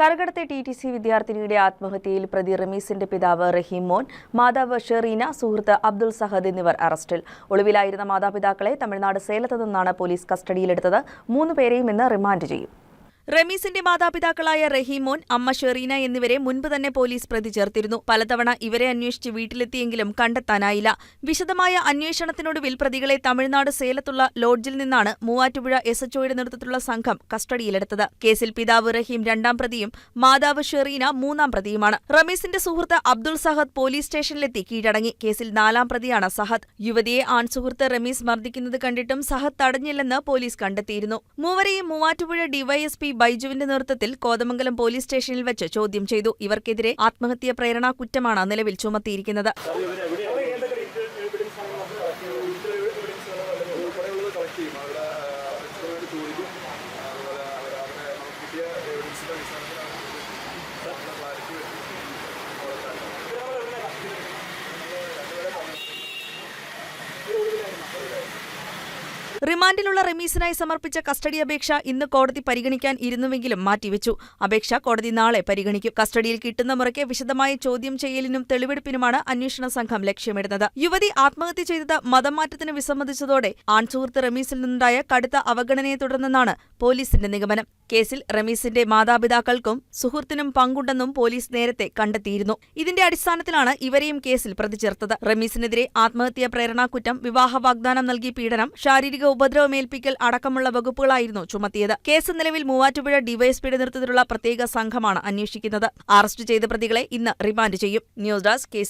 കരകടത്തെ T T C വിദ്യാർത്ഥിനിയുടെ ആത്മഹത്യയിൽ പ്രതി റമീസിന്റെ പിതാവ് റഹീം മോൻ മാതാവ് ഷെറീന സുഹൃത്ത് അബ്ദുൾ സഹദ് എന്നിവർ അറസ്റ്റിൽ. ഒളിവിലായിരുന്ന മാതാപിതാക്കളെ തമിഴ്നാട് സേലത്ത് നിന്നാണ് പോലീസ് കസ്റ്റഡിയിലെടുത്തത്. മൂന്ന് പേരെയും ഇന്ന് റിമാൻഡ് ചെയ്യും. റമീസിന്റെ മാതാപിതാക്കളായ റഹീമോൻ അമ്മ ഷെറീന എന്നിവരെ മുൻപ് തന്നെ പോലീസ് പ്രതി ചേർത്തിരുന്നു. പലതവണ ഇവരെ അന്വേഷിച്ച് വീട്ടിലെത്തിയെങ്കിലും കണ്ടെത്താനായില്ല. വിശദമായ അന്വേഷണത്തിനൊടുവിൽ പ്രതികളെ തമിഴ്നാട് സേലത്തുള്ള ലോഡ്ജിൽ നിന്നാണ് മൂവാറ്റുപുഴ എസ് എച്ച്ഒയുടെ നേതൃത്വത്തിലുള്ള സംഘം കസ്റ്റഡിയിലെടുത്തത്. കേസിൽ പിതാവ് റഹീം രണ്ടാം പ്രതിയും മാതാവ് ഷെറീന മൂന്നാം പ്രതിയുമാണ്. റമീസിന്റെ സുഹൃത്ത് അബ്ദുൾ സഹദ് പോലീസ് സ്റ്റേഷനിലെത്തി കീഴടങ്ങി. കേസിൽ നാലാം പ്രതിയാണ് സഹദ്. യുവതിയെ ആൺസുഹൃത്ത് റമീസ് മർദ്ദിക്കുന്നത് കണ്ടിട്ടും സഹദ് തടഞ്ഞില്ലെന്ന് പോലീസ് കണ്ടെത്തിയിരുന്നു. മൂവരെയും മൂവാറ്റുപുഴ ഡിവൈഎസ്പി ബൈജുവിന്റെ നേതൃത്വത്തിൽ കോതമംഗലം പോലീസ് സ്റ്റേഷനിൽ വെച്ച് ചോദ്യം ചെയ്തു ഇവർക്കെതിരെ ആത്മഹത്യാ പ്രേരണാ കുറ്റമാണ് നിലവിൽ ചുമത്തിയിരിക്കുന്നത് റിമാൻഡിലുള്ള റമീസിനായി സമർപ്പിച്ച കസ്റ്റഡി അപേക്ഷ ഇന്ന് കോടതി പരിഗണിക്കാൻ ഇരുന്നുവെങ്കിലും മാറ്റിവെച്ചു. അപേക്ഷ കോടതി നാളെ പരിഗണിക്കും. കസ്റ്റഡിയിൽ കിട്ടുന്ന മുറയ്ക്ക് വിശദമായ ചോദ്യം ചെയ്യലിനും തെളിവെടുപ്പിനുമാണ് അന്വേഷണ സംഘം ലക്ഷ്യമിടുന്നത്. യുവതി ആത്മഹത്യ ചെയ്തത് മതം മാറ്റത്തിന് വിസമ്മതിച്ചതോടെ ആൺസുഹൃത്ത് റമീസിൽ നിന്നുണ്ടായ കടുത്ത അവഗണനയെ തുടർന്നെന്നാണ് പോലീസിന്റെ നിഗമനം. കേസിൽ റമീസിന്റെ മാതാപിതാക്കൾക്കും സുഹൃത്തിനും പങ്കുണ്ടെന്നും പോലീസ് നേരത്തെ കണ്ടെത്തിയിരുന്നു. ഇതിന്റെ അടിസ്ഥാനത്തിലാണ് ഇവരെയും കേസിൽ പ്രതി ചേർത്തത്. റമീസിനെതിരെ ആത്മഹത്യാ പ്രേരണാ കുറ്റം വിവാഹ വാഗ്ദാനം നൽകി പീഡനം ശാരീരിക ഉപദ്രവമേൽപ്പിക്കൽ അടക്കമുള്ള വകുപ്പുകളായിരുന്നു ചുമത്തിയത്. കേസ് നിലവിൽ മൂവാറ്റുപുഴ ഡിവൈഎസ്പിയുടെ നേതൃത്വത്തിലുള്ള പ്രത്യേക സംഘമാണ് അന്വേഷിക്കുന്നത്. അറസ്റ്റ് ചെയ്ത പ്രതികളെ ഇന്ന് റിമാൻഡ് ചെയ്യും. News desk K